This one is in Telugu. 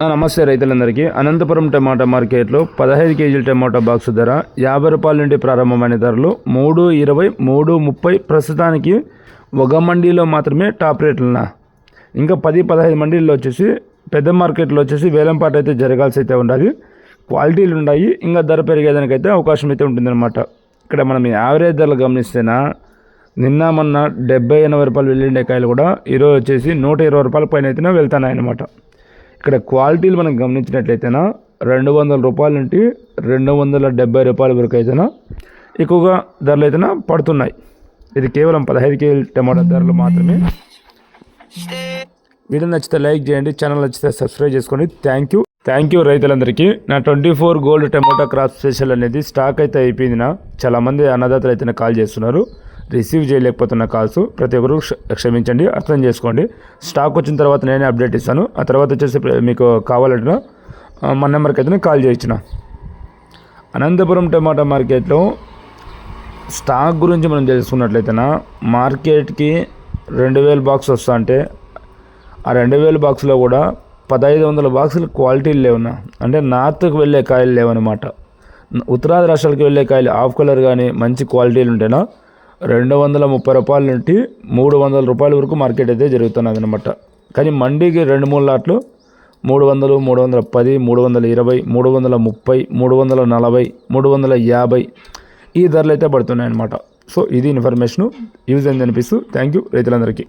నమస్తే రైతులందరికీ. అనంతపురం టమాటా మార్కెట్లో పదహైదు కేజీల టమాటా బాక్స్ ధర యాభై రూపాయల నుండి ప్రారంభమైన ధరలు మూడు ఇరవై మూడు ముప్పై ప్రస్తుతానికి ఒక మండీలో మాత్రమే టాప్ రేట్లున్నా. ఇంకా పది పదహైదు మండీల్లో వచ్చేసి పెద్ద మార్కెట్లో వచ్చేసి వేలంపాట అయితే జరగాల్సి అయితే ఉండాలి. క్వాలిటీలు ఉన్నాయి ఇంకా ధర పెరిగేదానికైతే అవకాశం అయితే ఉంటుందన్నమాట. ఇక్కడ మనం యావరేజ్ ధరలు గమనిస్తేనా నిన్న మొన్న డెబ్బై ఎనభై రూపాయలు వెళ్ళిండే కాయలు కూడా ఈరోజు వచ్చేసి నూట ఇరవై రూపాయల పైన అయితేనే వెళ్తున్నాయి అన్నమాట ఇక్కడ క్వాలిటీలు మనం గమనించినట్లయితేనా రెండు వందల రూపాయల నుండి రెండు వందల డెబ్బై రూపాయల వరకు అయితేనా ఎక్కువగా ధరలు అయితేనా పడుతున్నాయి. ఇది కేవలం పదహైదు కేజీ టమాటా ధరలు మాత్రమే. వీడియో నచ్చితే లైక్ చేయండి ఛానల్ నచ్చితే సబ్స్క్రైబ్ చేసుకోండి. థ్యాంక్ యూ థ్యాంక్ యూ రైతులందరికీ. నా twenty four gold tomato crop special అనేది స్టాక్ అయితే అయిపోయింది నా చాలామంది అన్నదాతలు అయితే కాల్ చేస్తున్నారు. రిసీవ్ చేయలేకపోతున్న కాల్స్ ప్రతి ఒక్కరు క్షమించండి అర్థం చేసుకోండి. స్టాక్ వచ్చిన తర్వాత నేనే అప్డేట్ ఇస్తాను. ఆ తర్వాత వచ్చేసి మీకు కావాలంటే మన నెంబర్కి అయితే కాల్ చేయించిన. అనంతపురం టమాటా మార్కెట్లో స్టాక్ గురించి మనం తెలుసుకున్నట్లయితేనా మార్కెట్కి రెండు వేల బాక్స్ వస్తా అంటే ఆ రెండు వేల బాక్స్లో కూడా పదహైదు వందల బాక్సులు క్వాలిటీలు లేవునా అంటే నార్త్కు వెళ్ళే కాయలు లేవన్నమాట. ఉత్తరాది రాష్ట్రాలకు వెళ్ళే కాయలు హాఫ్ కలర్ కానీ మంచి క్వాలిటీలు ఉంటేనా రెండు వందల ముప్పై రూపాయల నుండి మూడు వందల రూపాయల వరకు మార్కెట్ అయితే జరుగుతున్నది అనమాట కానీ మండీకి రెండు మూడు లాట్లు మూడు వందలు మూడు వందల పది మూడు వందల ఇరవై మూడు వందల ముప్పై మూడు వందల నలభై మూడు వందల యాభై ఈ ధరలు అయితే పడుతున్నాయి అనమాట సో ఇది ఇన్ఫర్మేషను యూజ్ అయింది అనిపిస్తూ థ్యాంక్ యూ రైతులందరికీ.